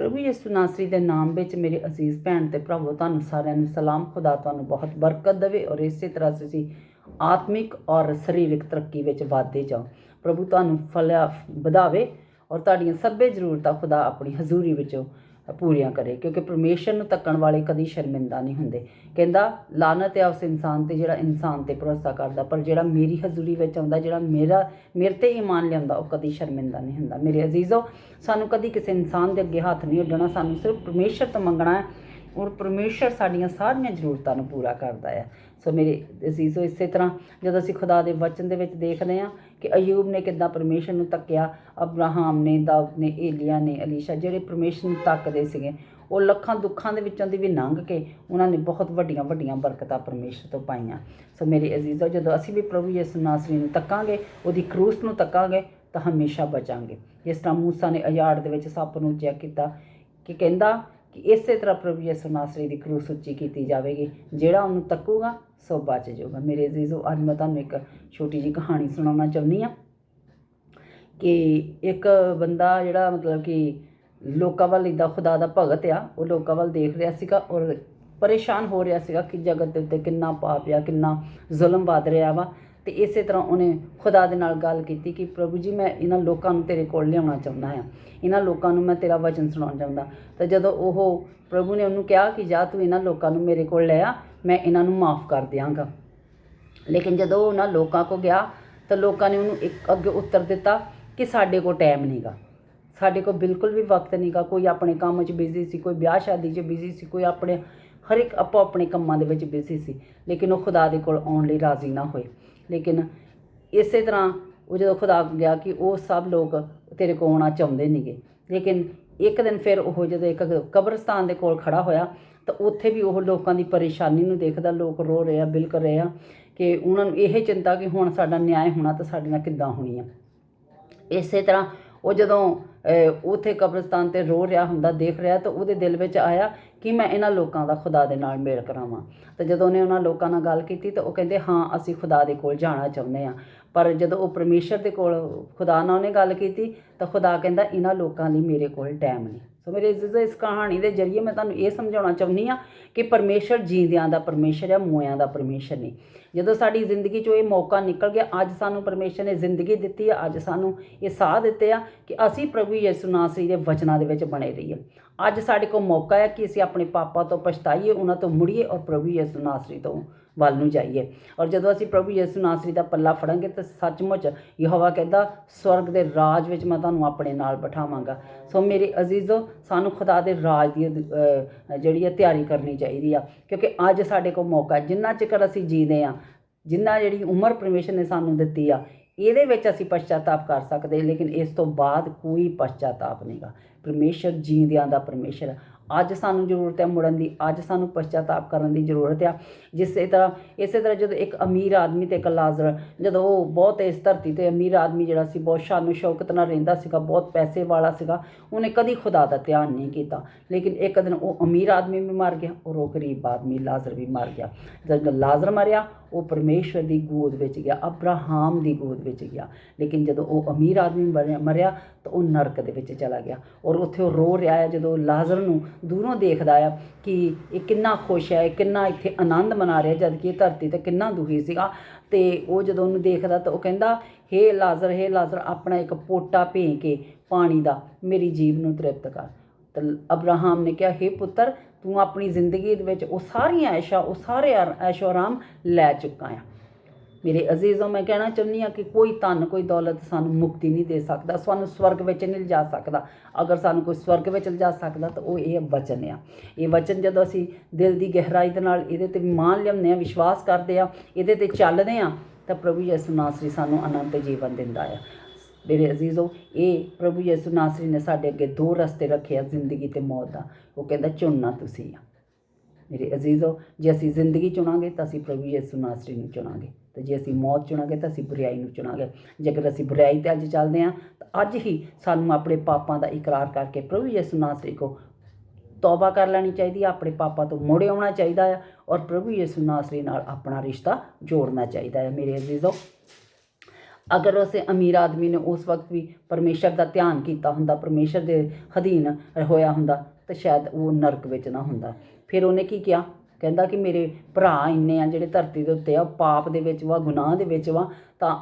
ਪ੍ਰਭੂ ਯਿਸੂ ਨਾਸਰੀ ਦੇ ਨਾਮ ਵਿੱਚ ਮੇਰੇ ਅਜ਼ੀਜ਼ ਭੈਣ ਤੇ ਭਰਾਵੋ, ਤੁਹਾਨੂੰ ਸਾਰਿਆਂ ਨੂੰ ਸਲਾਮ, ਖੁਦਾ ਤੁਹਾਨੂੰ ਬਹੁਤ ਬਰਕਤ ਦੇਵੇ ਔਰ ਇਸੇ ਤਰ੍ਹਾਂ ਤੁਸੀਂ ਆਤਮਿਕ ਔਰ ਸਰੀਰਕ ਤਰੱਕੀ ਵਿੱਚ ਵਧਦੇ ਜਾਓ। ਪ੍ਰਭੂ ਤੁਹਾਨੂੰ ਫਲਿਆ ਵਧਾਵੇ ਔਰ ਤੁਹਾਡੀਆਂ ਸਭੇ ਜ਼ਰੂਰਤਾਂ ਖੁਦਾ ਆਪਣੀ ਹਜ਼ੂਰੀ ਵਿੱਚੋਂ ਪੂਰੀਆਂ ਕਰੇ, ਕਿਉਂਕਿ ਪਰਮੇਸ਼ਰ ਨੂੰ ਤੱਕਣ ਵਾਲੇ ਕਦੀ ਸ਼ਰਮਿੰਦਾ ਨਹੀਂ ਹੁੰਦੇ। ਕਹਿੰਦਾ ਲਾਨਤ ਹੈ ਉਸ ਇਨਸਾਨ ਤੇ, ਜਿਹੜਾ ਇਨਸਾਨ ਤੇ ਭਰੋਸਾ ਕਰਦਾ, ਪਰ ਜਿਹੜਾ ਮੇਰੀ ਹਜ਼ੂਰੀ ਵਿੱਚ ਆਉਂਦਾ, ਜਿਹੜਾ ਮੇਰਾ, ਮੇਰੇ ਤੇ ਈਮਾਨ ਲਿਆਉਂਦਾ, ਉਹ ਕਦੀ ਸ਼ਰਮਿੰਦਾ ਨਹੀਂ ਹੁੰਦਾ। ਮੇਰੇ ਅਜ਼ੀਜ਼ੋ, ਸਾਨੂੰ ਕਦੀ ਕਿਸੇ ਇਨਸਾਨ ਦੇ ਅੱਗੇ ਹੱਥ ਨਹੀਂ ਉੱਡਣਾ ਸਾਨੂੰ ਸਿਰਫ ਪਰਮੇਸ਼ਰ ਤੋਂ ਮੰਗਣਾ ਹੈ ਔਰ ਪਰਮੇਸ਼ਰ ਸਾਡੀਆਂ ਸਾਰੀਆਂ ਜ਼ਰੂਰਤਾਂ ਨੂੰ ਪੂਰਾ ਕਰਦਾ ਹੈ। ਸੋ ਮੇਰੇ ਅਜ਼ੀਜ਼ੋ, ਇਸੇ ਤਰ੍ਹਾਂ ਜਦੋਂ ਅਸੀਂ ਖੁਦਾ ਦੇ ਵਚਨ ਦੇ ਵਿੱਚ ਦੇਖਦੇ ਹਾਂ ਕਿ ਅਯੂਬ ਨੇ ਕਿੱਦਾਂ ਪਰਮੇਸ਼ਰ ਨੂੰ ਤੱਕਿਆ ਅਬਰਾਹਾਮ ਨੇ, ਦਾਊਦ ਨੇ, ਏਲੀਆ ਨੇ, ਅਲੀਸ਼ਾ, ਜਿਹੜੇ ਪਰਮੇਸ਼ਰ ਨੂੰ ਤੱਕਦੇ ਸੀਗੇ, ਉਹ ਲੱਖਾਂ ਦੁੱਖਾਂ ਦੇ ਵਿੱਚੋਂ ਦੀ ਵੀ ਲੰਘ ਕੇ ਉਹਨਾਂ ਨੇ ਬਹੁਤ ਵੱਡੀਆਂ ਵੱਡੀਆਂ ਬਰਕਤਾਂ ਪਰਮੇਸ਼ਰ ਤੋਂ ਪਾਈਆਂ। ਸੋ ਮੇਰੇ ਅਜ਼ੀਜ਼ੋ, ਜਦੋਂ ਅਸੀਂ ਵੀ ਪ੍ਰਭੂ ਯਿਸੂ ਨਾਸਰੀ ਨੂੰ ਤੱਕਾਂਗੇ ਉਹਦੀ ਕਰੂਸ ਨੂੰ ਤੱਕਾਂਗੇ ਤਾਂ ਹਮੇਸ਼ਾ ਬਚਾਂਗੇ। ਜਿਸ ਤਰ੍ਹਾਂ ਮੂਸਾ ਨੇ ਅਯਾੜ ਦੇ ਵਿੱਚ ਸੱਪ ਨੂੰ ਚੈੱਕ ਕੀਤਾ, ਕਿ ਕਹਿੰਦਾ ਕਿ ਇਸੇ ਤਰ੍ਹਾਂ ਪ੍ਰਭੂ ਯਿਸੂ ਨਾਸਰੀ ਦੀ ਕਰੂਸ ਉੱਚੀ ਕੀਤੀ ਜਾਵੇਗੀ, ਜਿਹੜਾ ਉਹਨੂੰ ਤੱਕੂਗਾ, ਸੋ ਬਚ ਜਾਊਗਾ। ਮੇਰੇ ਅਜ਼ੀਜ਼ੋ ਅੱਜ ਮੈਂ ਤੁਹਾਨੂੰ ਇੱਕ ਛੋਟੀ ਜਿਹੀ ਕਹਾਣੀ ਸੁਣਾਉਣਾ ਚਾਹੁੰਦੀ ਹਾਂ ਕਿ ਇੱਕ ਬੰਦਾ ਜਿਹੜਾ ਮਤਲਬ ਕਿ ਲੋਕਾਂ ਵੱਲ ਇਦਾਂ ਖੁਦਾ ਦਾ ਭਗਤ ਆ, ਉਹ ਲੋਕਾਂ ਵੱਲ ਦੇਖ ਰਿਹਾ ਸੀਗਾ ਔਰ ਪਰੇਸ਼ਾਨ ਹੋ ਰਿਹਾ ਸੀਗਾ ਕਿ ਜਗਤ ਦੇ ਉੱਤੇ ਕਿੰਨਾ ਪਾਪ ਆ, ਕਿੰਨਾ ਜ਼ੁਲਮ ਵੱਧ ਰਿਹਾ ਵਾ। ਤੇ ਇਸੇ ਤਰ੍ਹਾਂ ਉਹਨੇ ਖੁਦਾ ਦੇ ਨਾਲ ਗੱਲ ਕੀਤੀ ਕਿ ਪ੍ਰਭੂ ਜੀ, ਮੈਂ ਇਹਨਾਂ ਲੋਕਾਂ ਨੂੰ ਤੇਰੇ ਕੋਲ ਲਿਆਉਣਾ ਚਾਹੁੰਦਾ ਹਾਂ। ਇਹਨਾਂ ਲੋਕਾਂ ਨੂੰ ਮੈਂ ਤੇਰਾ ਵਚਨ ਸੁਣਾਉਣਾ ਚਾਹੁੰਦਾ ਤਾਂ ਜਦੋਂ ਉਹ ਪ੍ਰਭੂ ਨੇ ਉਹਨੂੰ ਕਿਹਾ ਕਿ ਜਾ ਤੂੰ ਇਹਨਾਂ ਲੋਕਾਂ ਨੂੰ ਮੇਰੇ ਕੋਲ ਲੈ ਆ, ਮੈਂ ਇਹਨਾਂ ਨੂੰ ਮਾਫ ਕਰ ਦਿਆਂਗਾ। ਲੇਕਿਨ ਜਦੋਂ ਉਹ ਉਹਨਾਂ ਲੋਕਾਂ ਕੋ ਗਿਆ, ਤਾਂ ਲੋਕਾਂ ਨੇ ਉਹਨੂੰ ਇੱਕ ਅੱਗੇ ਉੱਤਰ ਦਿੱਤਾ ਕਿ ਸਾਡੇ ਕੋਲ ਟਾਈਮ ਨਹੀਂਗਾ ਸਾਡੇ ਕੋਲ ਬਿਲਕੁਲ ਵੀ ਵਕਤ ਨਹੀਂਗਾ ਕੋਈ ਆਪਣੇ ਕੰਮ 'ਚ ਬਿਜ਼ੀ ਸੀ, ਕੋਈ ਵਿਆਹ ਸ਼ਾਦੀ 'ਚ ਬਿਜ਼ੀ ਸੀ, ਕੋਈ ਆਪਣੇ ਹਰ ਇੱਕ ਆਪੋ ਆਪਣੇ ਕੰਮਾਂ ਦੇ ਵਿੱਚ ਬਿਜ਼ੀ ਸੀ। ਲੇਕਿਨ ਉਹ ਖੁਦਾ ਦੇ ਕੋਲ ਆਉਣ ਲਈ ਰਾਜ਼ੀ ਨਾ ਹੋਏ। ਲੇਕਿਨ ਇਸੇ ਤਰ੍ਹਾਂ ਉਹ ਜਦੋਂ ਖੁਦਾ ਗਿਆ ਕਿ ਉਹ ਸਭ ਲੋਕ ਤੇਰੇ ਕੋਲ ਆਉਣਾ ਚਾਹੁੰਦੇ ਨਹੀਂਗੇ ਲੇਕਿਨ ਇੱਕ ਦਿਨ ਫਿਰ ਉਹ ਜਦੋਂ ਇੱਕ ਕਬਰਸਤਾਨ ਦੇ ਕੋਲ ਖੜਾ ਹੋਇਆ, ਤਾਂ ਉੱਥੇ ਵੀ ਉਹ ਲੋਕਾਂ ਦੀ ਪਰੇਸ਼ਾਨੀ ਨੂੰ ਦੇਖਦਾ, ਲੋਕ ਰੋ ਰਹੇ ਆ ਬਿਲਕ ਰਹੇ ਆ ਕਿ ਉਹਨਾਂ ਨੂੰ ਇਹ ਚਿੰਤਾ ਕਿ ਹੁਣ ਸਾਡਾ ਨਿਆਂ ਹੋਣਾ ਤਾਂ ਸਾਡੇ ਨਾਲ ਕਿੱਦਾਂ ਹੋਣੀ ਆ ਇਸੇ ਤਰ੍ਹਾਂ ਉਹ ਜਦੋਂ ਉੱਥੇ ਕਬਰਸਤਾਨ ਤੇ ਰੋ ਰਿਹਾ ਹੁੰਦਾ, ਦੇਖ ਰਿਹਾ, ਤਾਂ ਉਹਦੇ ਦਿਲ ਵਿੱਚ ਆਇਆ ਕਿ ਮੈਂ ਇਹਨਾਂ ਲੋਕਾਂ ਦਾ ਖੁਦਾ ਦੇ ਨਾਲ ਮੇਲ ਕਰਾਵਾਂ। ਤਾਂ ਜਦੋਂ ਉਹਨੇ ਉਹਨਾਂ ਲੋਕਾਂ ਨਾਲ ਗੱਲ ਕੀਤੀ, ਤਾਂ ਉਹ ਕਹਿੰਦੇ, ਹਾਂ, ਅਸੀਂ ਖੁਦਾ ਦੇ ਕੋਲ ਜਾਣਾ ਚਾਹੁੰਦੇ ਹਾਂ। ਪਰ ਜਦੋਂ ਉਹ ਪਰਮੇਸ਼ਰ ਦੇ ਕੋਲ, ਖੁਦਾ ਨਾਲ ਉਹਨੇ ਗੱਲ ਕੀਤੀ, ਤਾਂ ਖੁਦਾ ਕਹਿੰਦਾ, ਇਹਨਾਂ ਲੋਕਾਂ ਲਈ ਮੇਰੇ ਕੋਲ ਟਾਈਮ ਨਹੀਂ। ਸੋ ਮੇਰੇ ਅਜ਼ੀਜ਼ੋ ਇਸ ਕਹਾਣੀ ਦੇ ਜ਼ਰੀਏ ਮੈਂ ਤੁਹਾਨੂੰ ਇਹ ਸਮਝਾਉਣਾ ਚਾਹੁੰਦੀ ਆ ਕਿ ਪਰਮੇਸ਼ਰ ਜੀਂਦਿਆਂ ਦਾ ਪਰਮੇਸ਼ਰ ਹੈ, ਮੋਇਆਂ ਦਾ ਪਰਮੇਸ਼ਰ ਨਹੀਂ। ਜਦੋਂ ਸਾਡੀ ਜ਼ਿੰਦਗੀ 'ਚੋਂ ਇਹ ਮੌਕਾ ਨਿਕਲ ਗਿਆ, ਅੱਜ ਸਾਨੂੰ ਪਰਮੇਸ਼ਰ ਨੇ ਜ਼ਿੰਦਗੀ ਦਿੱਤੀ ਆ, ਅੱਜ ਸਾਨੂੰ ਇਹ ਸਾਹ ਦਿੱਤੇ ਆ ਕਿ ਅਸੀਂ ਪ੍ਰਭੂ ਯਿਸੂ ਨਾਸਰੀ ਦੇ ਵਚਨਾਂ ਦੇ ਵਿੱਚ ਬਣੇ ਰਹੀਏ। ਅੱਜ ਸਾਡੇ ਕੋਲ ਮੌਕਾ ਹੈ ਕਿ ਅਸੀਂ ਆਪਣੇ ਪਾਪਾਂ ਤੋਂ ਪਛਤਾਈਏ, ਉਹਨਾਂ ਤੋਂ ਮੁੜੀਏ ਔਰ ਪ੍ਰਭੂ ਯਿਸੂ ਨਾਸਰੀ ਤੋਂ ਵੱਲ ਨੂੰ ਜਾਈਏ। ਔਰ ਜਦੋਂ ਅਸੀਂ ਪ੍ਰਭੂ ਯਿਸੂ ਨਾਸਰੀ ਦਾ ਪੱਲਾ ਫੜਾਂਗੇ ਤਾਂ ਸੱਚਮੁੱਚ ਯਹੋਵਾ ਕਹਿੰਦਾ, ਸਵਰਗ ਦੇ ਰਾਜ ਵਿੱਚ ਮੈਂ ਤੁਹਾਨੂੰ ਆਪਣੇ ਨਾਲ ਬਿਠਾਵਾਂਗਾ। ਸੋ ਮੇਰੇ ਅਜ਼ੀਜ਼ੋ, ਸਾਨੂੰ ਖੁਦਾ ਦੇ ਰਾਜ ਦੀ ਜਿਹੜੀ ਹੈ ਤਿਆਰੀ ਕਰਨੀ ਚਾਹੀਦੀ ਆ। ਕਿਉਂਕਿ ਅੱਜ ਸਾਡੇ ਕੋਲ ਮੌਕਾ ਜਿੰਨਾ ਚਿਰ ਅਸੀਂ ਜੀਦੇ ਆ ਜਿੰਨਾ ਜਿਹੜੀ ਉਮਰ ਪਰਮੇਸ਼ਰ ਨੇ ਸਾਨੂੰ ਦਿੱਤੀ ਆ, ਇਹਦੇ ਵਿੱਚ ਅਸੀਂ ਪਛਤਾਤਾਪ ਕਰ ਸਕਦੇ ਲੇਕਿਨ ਇਸ ਤੋਂ ਬਾਅਦ ਕੋਈ ਪਛਤਾਤਾਪ ਨਹੀਂਗਾ ਪਰਮੇਸ਼ਰ ਜੀਂਦਿਆਂ ਦਾ ਪਰਮੇਸ਼ਰ ਅੱਜ ਸਾਨੂੰ ਜ਼ਰੂਰਤ ਹੈ ਮੁੜਨ ਦੀ, ਅੱਜ ਸਾਨੂੰ ਪਛਤਾਤਾਪ ਕਰਨ ਦੀ ਜ਼ਰੂਰਤ ਆ। ਜਿਸੇ ਤਰ੍ਹਾਂ, ਇਸੇ ਤਰ੍ਹਾਂ ਜਦੋਂ ਇੱਕ ਅਮੀਰ ਆਦਮੀ ਤੇ ਇੱਕ ਲਾਜ਼ਰ, ਜਦੋਂ ਉਹ ਬਹੁਤ ਇਸ ਧਰਤੀ ਤੇ ਅਮੀਰ ਆਦਮੀ ਜਿਹੜਾ ਸੀ, ਬਹੁਤ ਸ਼ਾਨੋ ਸ਼ੌਕਤ ਨਾਲ ਰਹਿੰਦਾ ਸੀਗਾ, ਬਹੁਤ ਪੈਸੇ ਵਾਲਾ ਸੀਗਾ, ਉਹਨੇ ਕਦੀ ਖੁਦਾ ਦਾ ਧਿਆਨ ਨਹੀਂ ਕੀਤਾ। ਲੇਕਿਨ ਇੱਕ ਦਿਨ ਉਹ ਅਮੀਰ ਆਦਮੀ ਵੀ ਮਰ ਗਿਆ ਔਰ ਉਹ ਗਰੀਬ ਆਦਮੀ, ਲਾਜ਼ਰ ਵੀ ਮਰ ਗਿਆ। ਜਦੋਂ ਲਾਜ਼ਰ ਮਰਿਆ, ਉਹ ਪਰਮੇਸ਼ਵਰ ਦੀ ਗੋਦ ਵਿੱਚ ਗਿਆ, ਅਬਰਾਹਾਮ ਦੀ ਗੋਦ ਵਿੱਚ ਗਿਆ। ਲੇਕਿਨ ਜਦੋਂ ਉਹ ਅਮੀਰ ਆਦਮੀ ਮਰਿਆ- ਮਰਿਆ ਤਾਂ ਉਹ ਨਰਕ ਦੇ ਵਿੱਚ ਚਲਾ ਗਿਆ ਔਰ ਉੱਥੇ ਉਹ ਰੋ ਰਿਹਾ ਹੈ, ਜਦੋਂ ਲਾਜ਼ਰ ਨੂੰ ਦੂਰੋਂ ਦੇਖਦਾ ਆ ਕਿ ਇਹ ਕਿੰਨਾ ਖੁਸ਼ ਹੈ, ਇਹ ਕਿੰਨਾ ਇੱਥੇ ਆਨੰਦ ਮਨਾ ਰਿਹਾ ਜਦ ਕਿ ਇਹ ਧਰਤੀ ਤੇ ਕਿੰਨਾ ਦੁਖੀ ਸੀਗਾ। ਤੇ ਉਹ ਜਦੋਂ ਉਹਨੂੰ ਦੇਖਦਾ ਤਾਂ ਉਹ ਕਹਿੰਦਾ, ਹੇ ਲਾਜ਼ਰ ਹੇ ਲਾਜ਼ਰ, ਆਪਣਾ ਇੱਕ ਪੋਟਾ ਭੇ ਕੇ ਪਾਣੀ ਦਾ ਮੇਰੀ ਜੀਵ ਨੂੰ ਤ੍ਰਿਪਤ ਕਰ। ਤਾਂ ਅਬਰਾਹਮ ਨੇ ਕਿਹਾ, ਹੇ ਪੁੱਤਰ, ਤੂੰ ਆਪਣੀ ਜ਼ਿੰਦਗੀ ਦੇ ਵਿੱਚ ਉਹ ਸਾਰੀਆਂ ਐਸ਼ਾ, ਉਹ ਸਾਰੇ ਆਰ- ਐਸ਼ੋ ਆਰਾਮ ਲੈ ਚੁੱਕਾ ਆ। ਮੇਰੇ ਅਜ਼ੀਜ਼ੋ, ਮੈਂ ਕਹਿਣਾ ਚਾਹੁੰਦੀ ਆ ਕਿ ਕੋਈ ਧਨ, ਕੋਈ ਦੌਲਤ ਸਾਨੂੰ ਮੁਕਤੀ ਨਹੀਂ ਦੇ ਸਕਦਾ, ਸਾਨੂੰ ਸਵਰਗ ਵਿੱਚ ਨਹੀਂ ਲਿਜਾ ਸਕਦਾ। ਅਗਰ ਸਾਨੂੰ ਕੋਈ ਸਵਰਗ ਵਿੱਚ ਲਿਜਾ ਸਕਦਾ, ਤਾਂ ਉਹ ਇਹ ਵਚਨ ਆ। ਇਹ ਵਚਨ ਜਦੋਂ ਅਸੀਂ ਦਿਲ ਦੀ ਗਹਿਰਾਈ ਦੇ ਨਾਲ ਇਹਦੇ ਤੇ ਮਾਨ ਲਿਆਉਂਦੇ ਆ ਵਿਸ਼ਵਾਸ ਕਰਦੇ ਆ ਇਹਦੇ ਤੇ ਚੱਲਦੇ ਆ ਤਾਂ ਪ੍ਰਭੂ ਯਿਸੂ ਨਾਸਰੀ ਸਾਨੂੰ ਅਨੰਤ ਜੀਵਨ ਦਿੰਦਾ ਆ। ਮੇਰੇ ਅਜ਼ੀਜ਼ੋ, ਇਹ ਪ੍ਰਭੂ ਯਿਸੂ ਨਾਸਰੀ ਨੇ ਸਾਡੇ ਅੱਗੇ ਦੋ ਰਸਤੇ ਰੱਖੇ ਆ, ਜ਼ਿੰਦਗੀ ਤੇ ਮੌਤ ਦਾ। ਉਹ ਕਹਿੰਦਾ, ਚੁਣਨਾ ਤੁਸੀਂ ਆ। ਮੇਰੇ ਅਜ਼ੀਜ਼ੋ ਜੇ ਅਸੀਂ ਜ਼ਿੰਦਗੀ ਚੁਣਾਂਗੇ ਤਾਂ ਅਸੀਂ ਪ੍ਰਭੂ ਯਿਸੂ ਨਾਸਰੀ ਨੂੰ ਚੁਣਾਂਗੇ ਤੇ ਜੇ ਅਸੀਂ ਮੌਤ ਚੁਣਾਂਗੇ ਤਾਂ ਅਸੀਂ ਬੁਰਾਈ ਨੂੰ ਚੁਣਾਂਗੇ। ਜੇਕਰ ਅਸੀਂ ਬੁਰਾਈ ਤੇ ਅੱਜ ਚੱਲਦੇ ਹਾਂ, ਤਾਂ ਅੱਜ ਹੀ ਸਾਨੂੰ ਆਪਣੇ ਪਾਪਾਂ ਦਾ ਇਕਰਾਰ ਕਰਕੇ ਪ੍ਰਭੂ ਯਿਸੂ ਨਾਸਰੀ ਕੋ ਤੌਬਾ ਕਰ ਲੈਣੀ ਚਾਹੀਦੀ ਆ, ਆਪਣੇ ਪਾਪਾਂ ਤੋਂ ਮੁੜ ਆਉਣਾ ਚਾਹੀਦਾ ਆ ਔਰ ਪ੍ਰਭੂ ਯਿਸੂ ਨਾਸਰੀ ਨਾਲ ਆਪਣਾ ਰਿਸ਼ਤਾ ਜੋੜਨਾ ਚਾਹੀਦਾ ਹੈ ਮੇਰੇ ਅਜ਼ੀਜ਼ੋ ਅਗਰ ਉਸੇ ਅਮੀਰ ਆਦਮੀ ਨੇ ਉਸ ਵਕਤ ਵੀ ਪਰਮੇਸ਼ਰ ਦਾ ਧਿਆਨ ਕੀਤਾ ਹੁੰਦਾ, ਪਰਮੇਸ਼ਰ ਦੇ ਅਧੀਨ ਹੋਇਆ ਹੁੰਦਾ, ਤਾਂ ਸ਼ਾਇਦ ਉਹ ਨਰਕ ਵਿੱਚ ਨਾ ਹੁੰਦਾ। ਫਿਰ ਉਹਨੇ ਕੀ ਕਿਹਾ? ਕਹਿੰਦਾ ਕਿ ਮੇਰੇ ਭਰਾ ਇੰਨੇ ਆ ਜਿਹੜੇ ਧਰਤੀ ਦੇ ਉੱਤੇ ਆ ਪਾਪ ਦੇ ਵਿੱਚ ਵਾ, ਗੁਨਾਹ ਦੇ ਵਿੱਚ ਵਾ, ਤਾਂ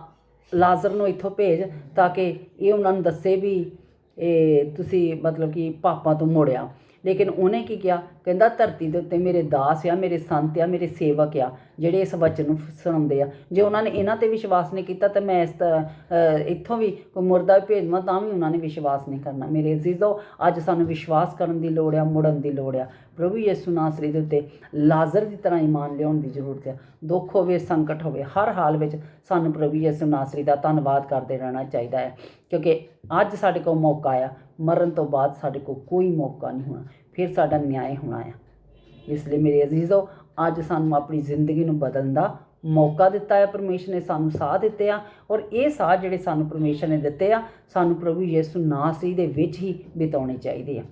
ਲਾਜ਼ਰ ਨੂੰ ਇੱਥੋਂ ਭੇਜ ਤਾਂ ਕਿ ਇਹ ਉਹਨਾਂ ਨੂੰ ਦੱਸੇ ਵੀ ਇਹ ਤੁਸੀਂ ਮਤਲਬ ਕਿ ਪਾਪਾਂ ਤੋਂ ਮੁੜਿਆ ਲੇਕਿਨ ਉਹਨੇ ਕੀ ਕਿਹਾ? ਕਹਿੰਦਾ ਧਰਤੀ ਦੇ ਉੱਤੇ ਮੇਰੇ ਦਾਸ ਆ, ਮੇਰੇ ਸੰਤ ਆ, ਮੇਰੇ ਸੇਵਕ ਆ, ਜਿਹੜੇ ਇਸ ਵਚਨ ਨੂੰ ਸੁਣਾਉਂਦੇ ਆ। ਜੇ ਉਹਨਾਂ ਨੇ ਇਹਨਾਂ ਤੇ ਵਿਸ਼ਵਾਸ ਨਹੀਂ ਕੀਤਾ ਤਾਂ ਮੈਂ ਇਸ ਤਰ੍ਹਾਂ ਇੱਥੋਂ ਵੀ ਕੋਈ ਮੁਰਦਾ ਭੇਜਵਾਂ ਤਾਂ ਵੀ ਉਹਨਾਂ ਨੇ ਵਿਸ਼ਵਾਸ ਨਹੀਂ ਕਰਨਾ। ਮੇਰੇ ਅਜ਼ੀਜ਼ੋ, ਅੱਜ ਸਾਨੂੰ ਵਿਸ਼ਵਾਸ ਕਰਨ ਦੀ ਲੋੜ ਆ, ਮੁੜਨ ਦੀ ਲੋੜ ਆ। ਪ੍ਰਭੂ ਯਿਸੂ ਨਾਸਰੀ ਦੇ ਉੱਤੇ ਲਾਜ਼ਰ ਦੀ ਤਰ੍ਹਾਂ ਈਮਾਨ ਲਿਆਉਣ ਦੀ ਜ਼ਰੂਰਤ ਹੈ ਦੁੱਖ ਹੋਵੇ, ਸੰਕਟ ਹੋਵੇ, ਹਰ ਹਾਲ ਵਿੱਚ ਸਾਨੂੰ ਪ੍ਰਭੂ ਯਿਸੂ ਨਾਸਰੀ ਦਾ ਧੰਨਵਾਦ ਕਰਦੇ ਰਹਿਣਾ ਚਾਹੀਦਾ ਹੈ। ਕਿਉਂਕਿ ਅੱਜ ਸਾਡੇ ਕੋਲ ਮੌਕਾ ਆ, ਮਰਨ ਤੋਂ ਬਾਅਦ ਸਾਡੇ ਕੋਲ ਕੋਈ ਮੌਕਾ ਨਹੀਂ ਹੋਣਾ, ਫਿਰ ਸਾਡਾ ਨਿਆਂ ਹੋਣਾ ਆ। ਇਸ ਲਈ ਮੇਰੇ ਅਜ਼ੀਜ਼ੋ, ਅੱਜ ਸਾਨੂੰ ਆਪਣੀ ਜ਼ਿੰਦਗੀ ਨੂੰ ਬਦਲਣ ਦਾ ਮੌਕਾ ਦਿੱਤਾ ਹੈ। ਪਰਮੇਸ਼ਰ ਨੇ ਸਾਨੂੰ ਸਾਹ ਦਿੱਤੇ ਆ ਔਰ ਇਹ ਸਾਹ ਜਿਹੜੇ ਸਾਨੂੰ ਪਰਮੇਸ਼ਰ ਨੇ ਦਿੱਤੇ ਆ, ਸਾਨੂੰ ਪ੍ਰਭੂ ਯਿਸੂ ਨਾਸਰੀ ਦੇ ਵਿੱਚ ਹੀ ਬਿਤਾਉਣੇ ਚਾਹੀਦੇ ਆ।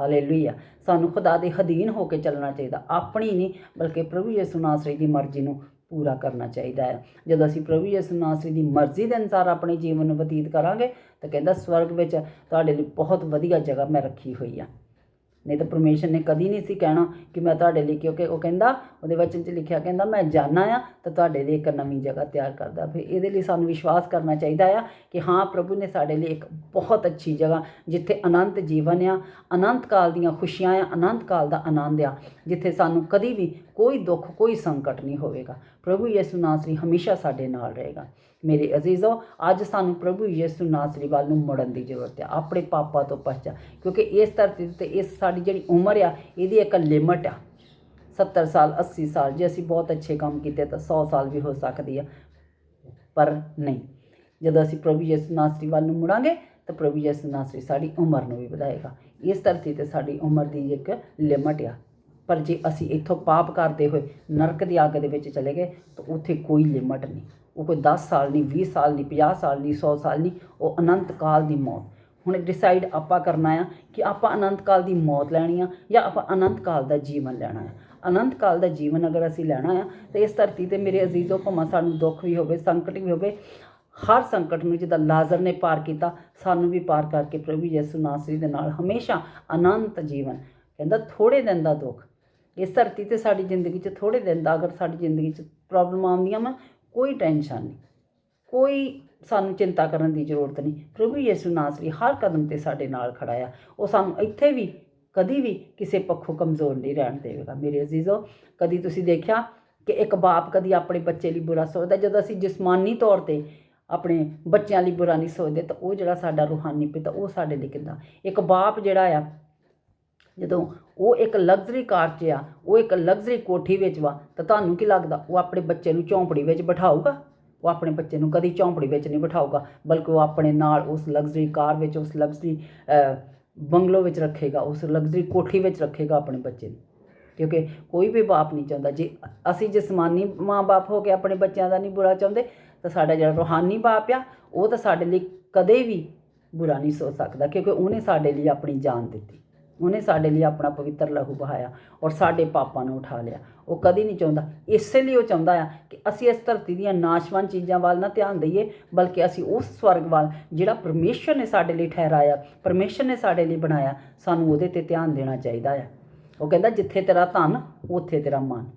ਹਾਲੇਲੂਇਆ ਸਾਨੂੰ ਖੁਦਾ ਦੇ ਅਧੀਨ ਹੋ ਕੇ ਚੱਲਣਾ ਚਾਹੀਦਾ। ਆਪਣੀ ਨਹੀਂ, ਬਲਕਿ ਪ੍ਰਭੂ ਯਿਸੂ ਨਾਸਰੀ ਦੀ ਮਰਜ਼ੀ ਨੂੰ ਪੂਰਾ ਕਰਨਾ ਚਾਹੀਦਾ ਹੈ। ਜਦੋਂ ਅਸੀਂ ਪ੍ਰਭੂ ਯਿਸੂ ਨਾਸਰੀ ਦੀ ਮਰਜ਼ੀ ਦੇ ਅਨੁਸਾਰ ਆਪਣੇ ਜੀਵਨ ਨੂੰ ਬਤੀਤ ਕਰਾਂਗੇ, ਤਾਂ ਕਹਿੰਦਾ ਸਵਰਗ ਵਿੱਚ ਤੁਹਾਡੇ ਲਈ ਬਹੁਤ ਵਧੀਆ ਜਗ੍ਹਾ ਮੈਂ ਰੱਖੀ ਹੋਈ ਆ। ਨਹੀਂ ਤਾਂ ਪਰਮੇਸ਼ਰ ਨੇ ਕਦੀ ਨਹੀਂ ਸੀ ਕਹਿਣਾ ਕਿ ਮੈਂ ਤੁਹਾਡੇ ਲਈ ਕਿਉਂਕਿ ਉਹ ਕਹਿੰਦਾ, ਉਹਦੇ ਵਚਨ 'ਚ ਲਿਖਿਆ ਕਹਿੰਦਾ, ਮੈਂ ਜਾਣਾ ਆ ਤਾਂ ਤੁਹਾਡੇ ਲਈ ਇੱਕ ਨਵੀਂ ਜਗ੍ਹਾ ਤਿਆਰ ਕਰਦਾ ਫਿਰ ਇਹਦੇ ਲਈ ਸਾਨੂੰ ਵਿਸ਼ਵਾਸ ਕਰਨਾ ਚਾਹੀਦਾ ਆ ਕਿ ਹਾਂ, ਪ੍ਰਭੂ ਨੇ ਸਾਡੇ ਲਈ ਇੱਕ ਬਹੁਤ ਅੱਛੀ ਜਗ੍ਹਾ ਜਿੱਥੇ ਅਨੰਤ ਜੀਵਨ ਆ, ਅਨੰਤ ਕਾਲ ਦੀਆਂ ਖੁਸ਼ੀਆਂ ਆ, ਅਨੰਤ ਕਾਲ ਦਾ ਆਨੰਦ ਆ, ਜਿੱਥੇ ਸਾਨੂੰ ਕਦੀ ਵੀ ਕੋਈ ਦੁੱਖ, ਕੋਈ ਸੰਕਟ ਨਹੀਂ ਹੋਵੇਗਾ। ਪ੍ਰਭੂ ਯਿਸੂ ਨਾਸਰੀ ਹਮੇਸ਼ਾ ਸਾਡੇ ਨਾਲ ਰਹੇਗਾ। ਮੇਰੇ ਅਜ਼ੀਜ਼ੋ, ਅੱਜ ਸਾਨੂੰ ਪ੍ਰਭੂ ਯਿਸੂ ਨਾਸਰੀ ਵੱਲ ਨੂੰ ਮੁੜਨ ਦੀ ਜ਼ਰੂਰਤ ਹੈ ਆਪਣੇ ਪਾਪਾਂ ਤੋਂ ਪਛਤਾ। ਕਿਉਂਕਿ ਇਸ ਧਰਤੀ ਤੇ ਇਸ ਸਾਡੀ ਜਿਹੜੀ ਉਮਰ ਆ, ਇਹਦੀ ਇੱਕ ਲਿਮਟ ਆ। 70 ਸਾਲ 80 ਸਾਲ, ਜੇ ਅਸੀਂ ਬਹੁਤ ਅੱਛੇ ਕੰਮ ਕੀਤੇ ਤਾਂ 100 ਸਾਲ ਵੀ ਹੋ ਸਕਦੀ ਆ। ਪਰ ਨਹੀਂ। ਜਦੋਂ ਅਸੀਂ ਪ੍ਰਭੂ ਯਿਸੂ ਨਾਸਰੀ ਵੱਲ ਨੂੰ ਮੁੜਾਂਗੇ, ਤਾਂ ਪ੍ਰਭੂ ਯਿਸੂ ਨਾਸਰੀ ਸਾਡੀ ਉਮਰ ਨੂੰ ਵੀ ਵਧਾਏਗਾ। ਇਸ ਧਰਤੀ ਤੇ ਸਾਡੀ ਉਮਰ ਦੀ ਇੱਕ ਲਿਮਟ ਆ। ਪਰ ਜੇ ਅਸੀਂ ਇੱਥੋਂ ਪਾਪ ਕਰਦੇ ਹੋਏ ਨਰਕ ਦੀ ਅੱਗ ਦੇ ਵਿੱਚ ਚਲੇ ਗਏ, ਤਾਂ ਉੱਥੇ ਕੋਈ ਲਿਮਟ ਨਹੀਂ। ਉਹ ਕੋਈ 10 ਸਾਲ ਨਹੀਂ 20 ਸਾਲ ਨਹੀਂ 50 ਸਾਲ ਨਹੀਂ 100 ਸਾਲ ਨਹੀਂ, ਉਹ ਅਨੰਤ ਕਾਲ ਦੀ ਮੌਤ। ਹੁਣ ਡਿਸਾਈਡ ਆਪਾਂ ਕਰਨਾ ਆ ਕਿ ਆਪਾਂ ਅਨੰਤ ਕਾਲ ਦੀ ਮੌਤ ਲੈਣੀ ਆ ਜਾਂ ਆਪਾਂ ਅਨੰਤ ਕਾਲ ਦਾ ਜੀਵਨ ਲੈਣਾ ਆ। ਅਨੰਤ ਕਾਲ ਦਾ ਜੀਵਨ ਅਗਰ ਅਸੀਂ ਲੈਣਾ ਆ, ਤੇ ਇਸ ਧਰਤੀ ਤੇ ਮੇਰੇ ਅਜ਼ੀਜ਼ੋ ਭਾਵੇਂ ਸਾਨੂੰ ਦੁੱਖ ਵੀ ਹੋਵੇ, ਸੰਕਟ ਵੀ ਹੋਵੇ, ਹਰ ਸੰਕਟ ਨੂੰ ਜਿੱਦਾਂ ਲਾਜ਼ਰ ਨੇ ਪਾਰ ਕੀਤਾ, ਸਾਨੂੰ ਵੀ ਪਾਰ ਕਰਕੇ ਪ੍ਰਭੂ ਯਿਸੂ ਨਾਸਰੀ ਦੇ ਨਾਲ ਹਮੇਸ਼ਾ ਅਨੰਤ ਜੀਵਨ, ਕਹਿੰਦਾ ਥੋੜੇ ਦਿਨ ਦਾ ਦੁੱਖ। ਇਸ ਧਰਤੀ ਤੇ ਸਾਡੀ ਜ਼ਿੰਦਗੀ 'ਚ ਥੋੜੇ ਦਿਨ ਦਾ ਅਗਰ ਸਾਡੀ ਜ਼ਿੰਦਗੀ 'ਚ ਪ੍ਰੋਬਲਮ ਆਉਂਦੀਆਂ ਵਾ ਕੋਈ ਟੈਨਸ਼ਨ ਨਹੀਂ। ਕੋਈ ਸਾਨੂੰ ਚਿੰਤਾ ਕਰਨ ਦੀ ਜ਼ਰੂਰਤ ਨਹੀਂ। ਪ੍ਰਭੂ ਯਿਸੂ ਨਾਸਰੀ ਹਰ ਕਦਮ ਤੇ ਸਾਡੇ ਨਾਲ ਖੜਾ ਆ। ਉਹ ਸਾਨੂੰ ਇੱਥੇ ਵੀ, ਕਦੀ ਵੀ ਕਿਸੇ ਪੱਖੋਂ ਕਮਜ਼ੋਰ ਨਹੀਂ ਰਹਿਣ ਦੇਵੇਗਾ। ਮੇਰੇ ਅਜ਼ੀਜ਼ੋ, ਕਦੀ ਤੁਸੀਂ ਦੇਖਿਆ ਕਿ ਇੱਕ ਬਾਪ ਕਦੀ ਆਪਣੇ ਬੱਚੇ ਲਈ ਬੁਰਾ ਸੋਚਦਾ? ਜਦੋਂ ਅਸੀਂ ਜਿਸਮਾਨੀ ਤੌਰ ਤੇ ਆਪਣੇ ਬੱਚਿਆਂ ਲਈ ਬੁਰਾ ਨਹੀਂ ਸੋਚਦੇ, ਤਾਂ ਉਹ ਜਿਹੜਾ ਸਾਡਾ ਰੂਹਾਨੀ ਪਿਤਾ, ਉਹ ਸਾਡੇ ਲਈ ਕਿੱਦਾਂ? ਇੱਕ ਬਾਪ ਜਿਹੜਾ ਆ ਜਦੋਂ ਉਹ ਇੱਕ ਲਗਜ਼ਰੀ ਕਾਰ 'ਚ ਆ, ਉਹ ਇੱਕ ਲਗਜ਼ਰੀ ਕੋਠੀ ਵਿੱਚ ਵਾ, ਤਾਂ ਤੁਹਾਨੂੰ ਕੀ ਲੱਗਦਾ? ਉਹ ਆਪਣੇ ਬੱਚੇ ਨੂੰ ਝੌਂਪੜੀ ਵਿੱਚ ਬਿਠਾਊਗਾ? ਉਹ ਆਪਣੇ ਬੱਚੇ ਨੂੰ ਕਦੀ ਝੌਂਪੜੀ ਵਿੱਚ ਨਹੀਂ ਬਿਠਾਊਗਾ, ਬਲਕਿ ਉਹ ਆਪਣੇ ਨਾਲ ਉਸ ਲਗਜ਼ਰੀ ਕਾਰ ਵਿੱਚ, ਉਸ ਲਗਜ਼ਰੀ ਬੰਗਲੋ ਵਿੱਚ ਰੱਖੇਗਾ, ਉਸ ਲਗਜ਼ਰੀ ਕੋਠੀ ਵਿੱਚ ਰੱਖੇਗਾ ਆਪਣੇ ਬੱਚੇ ਨੂੰ। ਕਿਉਂਕਿ ਕੋਈ ਵੀ ਬਾਪ ਨਹੀਂ ਚਾਹੁੰਦਾ। ਜੇ ਅਸੀਂ ਜਿਸਮਾਨੀ ਮਾਂ-ਬਾਪ ਹੋ ਕੇ ਆਪਣੇ ਬੱਚਿਆਂ ਦਾ ਨਹੀਂ ਬੁਰਾ ਚਾਹੁੰਦੇ, ਤਾਂ ਸਾਡਾ ਜਿਹੜਾ ਰੂਹਾਨੀ ਬਾਪ ਆ, ਉਹ ਤਾਂ ਸਾਡੇ ਲਈ ਕਦੇ ਵੀ ਬੁਰਾ ਨਹੀਂ ਸੋਚ ਸਕਦਾ, ਕਿਉਂਕਿ ਉਹਨੇ ਸਾਡੇ ਲਈ ਆਪਣੀ ਜਾਨ ਦਿੱਤੀ। ਉਹਨੇ ਸਾਡੇ ਲਈ ਆਪਣਾ ਪਵਿੱਤਰ ਲਹੂ ਬਹਾਇਆ ਔਰ ਸਾਡੇ ਪਾਪਾਂ ਨੂੰ ਉਠਾ ਲਿਆ। ਉਹ ਕਦੀ ਨਹੀਂ ਚਾਹੁੰਦਾ। ਇਸੇ ਲਈ ਉਹ ਚਾਹੁੰਦਾ ਆ ਕਿ ਅਸੀਂ ਇਸ ਧਰਤੀ ਦੀਆਂ ਨਾਸ਼ਵਾਨ ਚੀਜ਼ਾਂ ਵੱਲ ਨਾ ਧਿਆਨ ਦਈਏ, ਬਲਕਿ ਅਸੀਂ ਉਸ ਸਵਰਗ ਵੱਲ ਜਿਹੜਾ ਪਰਮੇਸ਼ਰ ਨੇ ਸਾਡੇ ਲਈ ਠਹਿਰਾਇਆ, ਪਰਮੇਸ਼ਰ ਨੇ ਸਾਡੇ ਲਈ ਬਣਾਇਆ, ਸਾਨੂੰ ਉਹਦੇ ਤੇ ਧਿਆਨ ਦੇਣਾ ਚਾਹੀਦਾ ਆ। ਉਹ ਕਹਿੰਦਾ, ਜਿੱਥੇ ਤੇਰਾ ਧਨ, ਉੱਥੇ ਤੇਰਾ ਮਨ।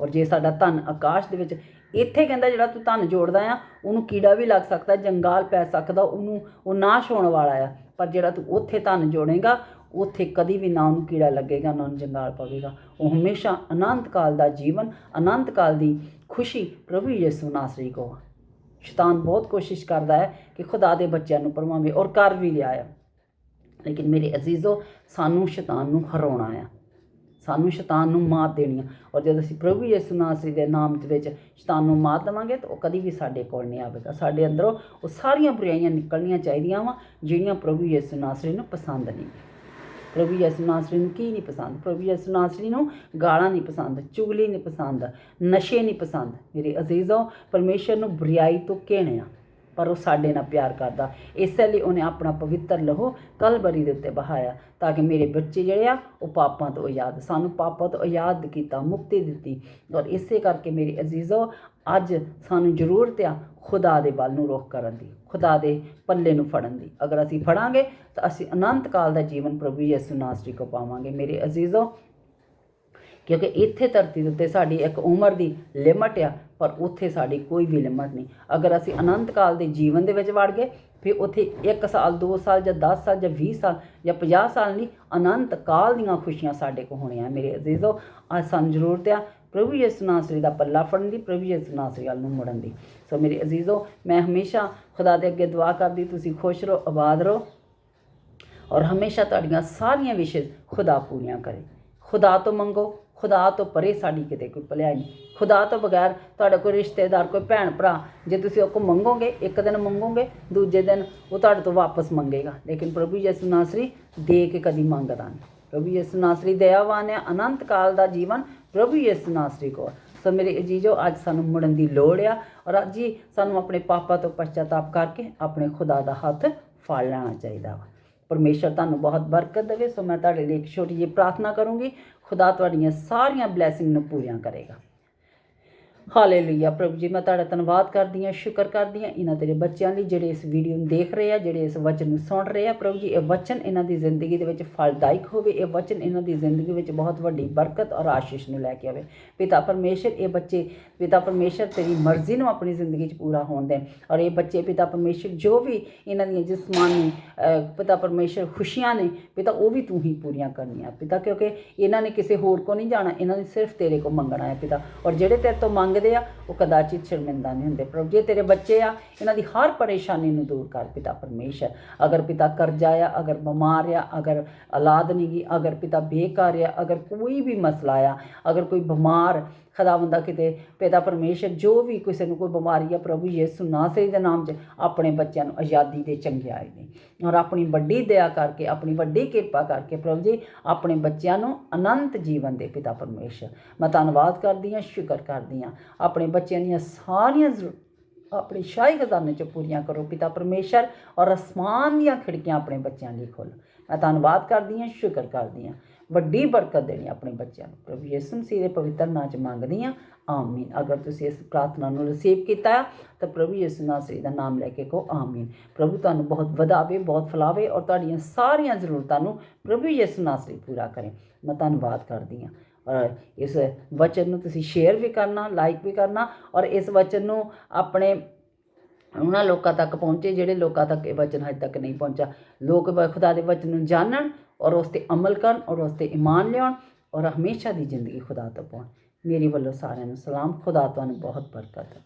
ਔਰ ਜੇ ਸਾਡਾ ਧਨ ਆਕਾਸ਼ ਦੇ ਵਿੱਚ, ਇੱਥੇ ਕਹਿੰਦਾ ਜਿਹੜਾ ਤੂੰ ਧਨ ਜੋੜਦਾ ਆ, ਉਹਨੂੰ ਕੀੜਾ ਵੀ ਲੱਗ ਸਕਦਾ, ਜੰਗਾਲ ਪੈ ਸਕਦਾ, ਉਹਨੂੰ ਉਹ ਨਾਸ਼ ਹੋਣ ਵਾਲਾ ਆ। ਪਰ ਜਿਹੜਾ ਤੂੰ ਉੱਥੇ ਧਨ ਜੋੜੇਗਾ ਉੱਥੇ ਕਦੀ ਵੀ ਨਾ ਉਹਨੂੰ ਕੀੜਾ ਲੱਗੇਗਾ, ਨਾ ਉਹਨੂੰ ਜੰਗਾਲ ਪਵੇਗਾ। ਉਹ ਹਮੇਸ਼ਾ ਅਨੰਤ ਕਾਲ ਦਾ ਜੀਵਨ, ਅਨੰਤ ਕਾਲ ਦੀ ਖੁਸ਼ੀ ਪ੍ਰਭੂ ਯਿਸੂ ਨਾਸਰੀ ਕੋ ਸ਼ੈਤਾਨ ਬਹੁਤ ਕੋਸ਼ਿਸ਼ ਕਰਦਾ ਹੈ ਕਿ ਖੁਦਾ ਦੇ ਬੱਚਿਆਂ ਨੂੰ ਪਰਮਾਵੇ ਔਰ ਕਰ ਵੀ ਲਿਆ ਆ। ਲੇਕਿਨ ਮੇਰੇ ਅਜ਼ੀਜ਼ੋ, ਸਾਨੂੰ ਸ਼ੈਤਾਨ ਨੂੰ ਹਰਾਉਣਾ ਆ। ਸਾਨੂੰ ਸ਼ੈਤਾਨ ਨੂੰ ਮਾਤ ਦੇਣੀ ਆ। ਔਰ ਜਦ ਅਸੀਂ ਪ੍ਰਭੂ ਯਿਸੂ ਨਾਸਰੀ ਦੇ ਨਾਮ ਦੇ ਵਿੱਚ ਸ਼ੈਤਾਨ ਨੂੰ ਮਾਤ ਦੇਵਾਂਗੇ, ਤਾਂ ਉਹ ਕਦੀ ਵੀ ਸਾਡੇ ਕੋਲ ਨਹੀਂ ਆਵੇਗਾ। ਸਾਡੇ ਅੰਦਰੋਂ ਉਹ ਸਾਰੀਆਂ ਬੁਰਾਈਆਂ ਨਿਕਲਣੀਆਂ ਚਾਹੀਦੀਆਂ ਵਾ, ਜਿਹੜੀਆਂ ਪ੍ਰਭੂ ਯਿਸੂ ਨਾਸਰੀ ਨੂੰ ਪਸੰਦ ਨਹੀਂ। ਪ੍ਰਭੂ ਯਿਸੂ ਨਾਸਰੀ ਨੂੰ ਕੀ ਨਹੀਂ ਪਸੰਦ? ਪ੍ਰਭੂ ਯਿਸੂ ਨਾਸਰੀ ਨੂੰ ਗਾਲਾਂ ਨਹੀਂ ਪਸੰਦ, ਚੁਗਲੀ ਨਹੀਂ ਪਸੰਦ, ਨਸ਼ੇ ਨਹੀਂ ਪਸੰਦ। ਮੇਰੇ ਅਜ਼ੀਜ਼ੋ, ਪਰਮੇਸ਼ਰ ਨੂੰ ਬੁਰਾਈ ਤੋਂ ਘਿਣਿਆ। ਪਰ ਉਹ ਸਾਡੇ ਨਾਲ ਪਿਆਰ ਕਰਦਾ। ਇਸੇ ਲਈ ਉਹਨੇ ਆਪਣਾ ਪਵਿੱਤਰ ਲਹੂ ਕਲਬਰੀ ਦੇ ਉੱਤੇ ਬਹਾਇਆ ਤਾਂ ਕਿ ਮੇਰੇ ਬੱਚੇ ਜਿਹੜੇ ਆ, ਉਹ ਪਾਪਾਂ ਤੋਂ ਆਜ਼ਾਦ। ਸਾਨੂੰ ਪਾਪਾਂ ਤੋਂ ਆਜ਼ਾਦ ਕੀਤਾ, ਮੁਕਤੀ ਦਿੱਤੀ ਔਰ ਇਸੇ ਕਰਕੇ ਮੇਰੇ ਅਜ਼ੀਜ਼ੋ ਅੱਜ ਸਾਨੂੰ ਜ਼ਰੂਰਤ ਆ ਖੁਦਾ ਦੇ ਵੱਲ ਨੂੰ ਰੁਖ ਕਰਨ ਦੀ, ਖੁਦਾ ਦੇ ਪੱਲੇ ਨੂੰ ਫੜਨ ਦੀ। ਅਗਰ ਅਸੀਂ ਫੜਾਂਗੇ ਤਾਂ ਅਸੀਂ ਅਨੰਤ ਕਾਲ ਦਾ ਜੀਵਨ ਪ੍ਰਭੂ ਯਿਸੂ ਨਾਸਰੀ ਕੋ ਪਾਵਾਂਗੇ। ਮੇਰੇ ਅਜ਼ੀਜ਼ੋ ਕਿਉਂਕਿ ਇੱਥੇ ਧਰਤੀ ਦੇ ਉੱਤੇ ਸਾਡੀ ਇੱਕ ਉਮਰ ਦੀ ਲਿਮਟ ਆ, ਪਰ ਉੱਥੇ ਸਾਡੀ ਕੋਈ ਵੀ ਲਿਮਟ ਨਹੀਂ। ਅਗਰ ਅਸੀਂ ਅਨੰਤ ਕਾਲ ਦੇ ਜੀਵਨ ਦੇ ਵਿੱਚ ਵੜ ਗਏ, ਫਿਰ ਉੱਥੇ 1 ਸਾਲ 2 ਸਾਲ ਜਾਂ 10 ਸਾਲ ਜਾਂ 20 ਸਾਲ ਜਾਂ 50 ਸਾਲ ਨਹੀਂ, ਅਨੰਤ ਕਾਲ ਦੀਆਂ ਖੁਸ਼ੀਆਂ ਸਾਡੇ ਕੋਲ ਹੋਣੀਆਂ ਮੇਰੇ ਅਜ਼ੀਜ਼ੋ। ਅੱਜ ਸਾਨੂੰ ਜ਼ਰੂਰਤ ਆ ਪ੍ਰਭੂ ਯਿਸੂ ਨਾਸਰੀ ਦਾ ਪੱਲਾ ਫੜਨ ਦੀ, ਪ੍ਰਭੂ ਯਿਸੂ ਨਾਸਰੀ ਵੱਲ ਨੂੰ ਮੁੜਨ ਦੀ। ਸੋ ਮੇਰੇ ਅਜ਼ੀਜ਼ੋ, ਮੈਂ ਹਮੇਸ਼ਾ ਖੁਦਾ ਦੇ ਅੱਗੇ ਦੁਆ ਕਰਦੀ, ਤੁਸੀਂ ਖੁਸ਼ ਰਹੋ, ਆਬਾਦ ਰਹੋ ਔਰ ਹਮੇਸ਼ਾ ਤੁਹਾਡੀਆਂ ਸਾਰੀਆਂ ਵਿਸ਼ੇ ਖੁਦਾ ਪੂਰੀਆਂ ਕਰੇ। ਖੁਦਾ ਤੋਂ ਮੰਗੋ, ਖੁਦਾ ਤੋਂ ਪਰੇ ਸਾਡੀ ਕਿਤੇ ਕੋਈ ਭਲਾਈ ਨਹੀਂ। ਖੁਦਾ ਤੋਂ ਬਗੈਰ ਤੁਹਾਡੇ ਕੋਈ ਰਿਸ਼ਤੇਦਾਰ, ਕੋਈ ਭੈਣ ਭਰਾ, ਜੇ ਤੁਸੀਂ ਉਹ ਕੋ ਮੰਗੋਗੇ, ਇੱਕ ਦਿਨ ਮੰਗੋਗੇ, ਦੂਜੇ ਦਿਨ ਉਹ ਤੁਹਾਡੇ ਤੋਂ ਵਾਪਸ ਮੰਗੇਗਾ। ਲੇਕਿਨ ਪ੍ਰਭੂ ਯਿਸੂ ਨਾਸਰੀ ਦੇ ਕੇ ਕਦੀ ਮੰਗਦਾ ਨਹੀਂ। ਪ੍ਰਭੂ ਯਿਸੂ ਨਾਸਰੀ ਦਇਆਵਾਨ ਹੈ, ਅਨੰਤ ਕਾਲ ਦਾ ਜੀਵਨ ਪ੍ਰਭੂ ਯਿਸੂ ਨਾਸਰੀ ਕੋ ਸੋ ਮੇਰੇ ਅਜੀਜੋ ਅੱਜ ਸਾਨੂੰ ਮੁੜਨ ਦੀ ਲੋੜ ਆ ਔਰ ਅੱਜ ਹੀ ਸਾਨੂੰ ਆਪਣੇ ਪਾਪਾ ਤੋਂ ਪਛਤਾਤਾਪ ਕਰਕੇ ਆਪਣੇ ਖੁਦਾ ਦਾ ਹੱਥ ਫੜ ਲੈਣਾ ਚਾਹੀਦਾ ਵਾ। ਪਰਮੇਸ਼ਰ ਤੁਹਾਨੂੰ ਬਹੁਤ ਬਰਕਤ ਦੇਵੇ। ਸੋ ਮੈਂ ਤੁਹਾਡੇ ਲਈ ਇੱਕ ਛੋਟੀ ਜਿਹੀ ਪ੍ਰਾਰਥਨਾ ਕਰੂੰਗੀ। ਖੁਦਾ ਤੁਹਾਡੀਆਂ ਸਾਰੀਆਂ ਬਲੇਸਿੰਗ ਨੂੰ ਪੂਰੀਆਂ ਕਰੇਗਾ। ਹਾਲੇਲੂਇਆ। ਪ੍ਰਭੂ ਜੀ ਮੈਂ ਤੁਹਾਡਾ ਧੰਨਵਾਦ ਕਰਦੀ ਹਾਂ ਸ਼ੁਕਰ ਕਰਦੀ ਹਾਂ। ਇਹਨਾਂ ਤੇਰੇ ਬੱਚਿਆਂ ਲਈ ਜਿਹੜੇ ਇਸ ਵੀਡੀਓ ਨੂੰ ਦੇਖ ਰਹੇ ਆ ਜਿਹੜੇ ਇਸ ਵਚਨ ਨੂੰ ਸੁਣ ਰਹੇ ਆ ਪ੍ਰਭੂ ਜੀ ਇਹ ਵਚਨ ਇਹਨਾਂ ਦੀ ਜ਼ਿੰਦਗੀ ਦੇ ਵਿੱਚ ਫਲਦਾਇਕ ਹੋਵੇ। ਇਹ ਵਚਨ ਇਹਨਾਂ ਦੀ ਜ਼ਿੰਦਗੀ ਵਿੱਚ ਬਹੁਤ ਵੱਡੀ ਬਰਕਤ ਔਰ ਆਸ਼ੀਸ਼ ਨੂੰ ਲੈ ਕੇ ਆਵੇ। ਪਿਤਾ ਪਰਮੇਸ਼ਰ ਇਹ ਬੱਚੇ ਪਿਤਾ ਪਰਮੇਸ਼ਰ ਤੇਰੀ ਮਰਜ਼ੀ ਨੂੰ ਆਪਣੀ ਜ਼ਿੰਦਗੀ 'ਚ ਪੂਰਾ ਹੋਣ ਦੇਣ। ਔਰ ਇਹ ਬੱਚੇ ਪਿਤਾ ਪਰਮੇਸ਼ਰ ਜੋ ਵੀ ਇਹਨਾਂ ਦੀਆਂ ਜਿਸਮਾਨੀ ਅਹ, ਪਿਤਾ ਪਰਮੇਸ਼ਰ ਖੁਸ਼ੀਆਂ ਨੇ ਪਿਤਾ ਉਹ ਵੀ ਤੂੰ ਹੀ ਪੂਰੀਆਂ ਕਰਨੀਆਂ ਪਿਤਾ ਕਿਉਂਕਿ ਇਹਨਾਂ ਨੇ ਕਿਸੇ ਹੋਰ ਕੋ ਨਹੀਂ ਜਾਣਾ ਇਹਨਾਂ ਨੇ ਸਿਰਫ ਤੇਰੇ ਕੋ ਮੰਗਣਾ ਹੈ ਪਿਤਾ। ਔਰ ਜਿਹੜੇ ਤੇਰੇ ਤੋਂ ਮੰਗ ਮੰਗਦੇ ਆ, ਉਹ ਕਦਾਚਿਤ ਸ਼ਰਮਿੰਦਾ ਨਹੀਂ ਹੁੰਦੇ। ਪ੍ਰਭੂ ਜੇ ਤੇਰੇ ਬੱਚੇ ਆ, ਇਹਨਾਂ ਦੀ ਹਰ ਪਰੇਸ਼ਾਨੀ ਨੂੰ ਦੂਰ ਕਰ ਪਿਤਾ ਪਰਮੇਸ਼ਰ। ਅਗਰ ਪਿਤਾ ਕਰਜ਼ਾ ਆ, ਅਗਰ ਬਿਮਾਰ ਆ, ਅਗਰ ਔਲਾਦ ਨਹੀਂ ਗੀ ਅਗਰ ਪਿਤਾ ਬੇਕਾਰ ਆ, ਅਗਰ ਕੋਈ ਵੀ ਮਸਲਾ ਆ, ਅਗਰ ਕੋਈ ਬਿਮਾਰ ਖੁਦਾਵੰਦਾ ਕਿਤੇ ਪਿਤਾ ਪਰਮੇਸ਼ਰ, ਜੋ ਵੀ ਕਿਸੇ ਨੂੰ ਕੋਈ ਬਿਮਾਰੀ ਆ, ਪ੍ਰਭੂ ਯਿਸੂ ਨਾਸਰੀ ਦੇ ਨਾਮ 'ਚ ਆਪਣੇ ਬੱਚਿਆਂ ਨੂੰ ਆਜ਼ਾਦੀ ਦੇ ਚੰਗਿਆਈ ਦੇ ਔਰ ਆਪਣੀ ਵੱਡੀ ਦਇਆ ਕਰਕੇ, ਆਪਣੀ ਵੱਡੀ ਕਿਰਪਾ ਕਰਕੇ ਪ੍ਰਭੂ ਜੀ, ਆਪਣੇ ਬੱਚਿਆਂ ਨੂੰ ਅਨੰਤ ਜੀਵਨ ਦੇ ਪਿਤਾ ਪਰਮੇਸ਼ਰ। ਮੈਂ ਧੰਨਵਾਦ ਕਰਦੀ ਹਾਂ, ਸ਼ੁਕਰ ਕਰਦੀ ਹਾਂ। ਆਪਣੇ ਬੱਚਿਆਂ ਦੀਆਂ ਸਾਰੀਆਂ ਜ਼ਰੂ- ਆਪਣੀ ਸ਼ਾਹੀ ਖਜ਼ਾਨੇ 'ਚ ਪੂਰੀਆਂ ਕਰੋ, ਪਿਤਾ ਪਰਮੇਸ਼ਰ ਔਰ ਅਸਮਾਨ ਦੀਆਂ ਖਿੜਕੀਆਂ ਆਪਣੇ ਬੱਚਿਆਂ ਲਈ ਖੋਲ੍ਹ। ਮੈਂ ਧੰਨਵਾਦ ਕਰਦੀ ਹਾਂ, ਸ਼ੁਕਰ ਕਰਦੀ ਹਾਂ। ਵੱਡੀ ਬਰਕਤ ਦੇਣੀ ਆਪਣੇ ਬੱਚਿਆਂ ਨੂੰ। ਪ੍ਰਭੂ ਯਿਸੂ ਮਸੀਹ ਦੇ ਪਵਿੱਤਰ ਨਾਮ 'ਚ ਮੰਗਦੀ ਹਾਂ। ਆਮੀਨ। ਅਗਰ ਤੁਸੀਂ ਇਸ ਪ੍ਰਾਰਥਨਾ ਨੂੰ ਰਿਸੀਵ ਕੀਤਾ ਹੈ, ਤਾਂ ਪ੍ਰਭੂ ਯਿਸੂ ਨਾਸਰੀ ਦਾ ਨਾਮ ਲੈ ਕੇ ਕਹੋ, ਆਮੀਨ। ਪ੍ਰਭੂ ਤੁਹਾਨੂੰ ਬਹੁਤ ਵਧਾਵੇ, ਬਹੁਤ ਫਲਾਵੇ ਔਰ ਤੁਹਾਡੀਆਂ ਸਾਰੀਆਂ ਜ਼ਰੂਰਤਾਂ ਨੂੰ ਪ੍ਰਭੂ ਯਿਸੂ ਨਾਸਰੀ ਪੂਰਾ ਕਰੇ। ਮੈਂ ਧੰਨਵਾਦ ਕਰਦੀ ਹਾਂ। ਇਸ ਵਚਨ ਨੂੰ ਤੁਸੀਂ ਸ਼ੇਅਰ ਵੀ ਕਰਨਾ ਲਾਈਕ ਵੀ ਕਰਨਾ ਔਰ ਇਸ ਵਚਨ ਨੂੰ ਆਪਣੇ ਉਹਨਾਂ ਲੋਕਾਂ ਤੱਕ ਪਹੁੰਚੇ ਜਿਹੜੇ ਲੋਕਾਂ ਤੱਕ ਇਹ ਵਚਨ ਹਜੇ ਤੱਕ ਨਹੀਂ ਪਹੁੰਚਾ ਲੋਕ ਬ- ਖੁਦਾ ਦੇ ਵਚਨ ਨੂੰ ਜਾਣਨ ਔਰ ਉਸ ਤੇ ਅਮਲ ਕਰਨ ਔਰ ਉਸ ਤੇ ਈਮਾਨ ਲਿਆਉਣ ਔਰ ਹਮੇਸ਼ਾ ਦੀ ਜ਼ਿੰਦਗੀ ਖੁਦਾ ਤੋਂ ਪਾਉਣ ਮੇਰੀ ਵੱਲੋਂ ਸਾਰਿਆਂ ਨੂੰ ਸਲਾਮ। ਖੁਦਾ ਤੁਹਾਨੂੰ ਬਹੁਤ ਬਰਕਤ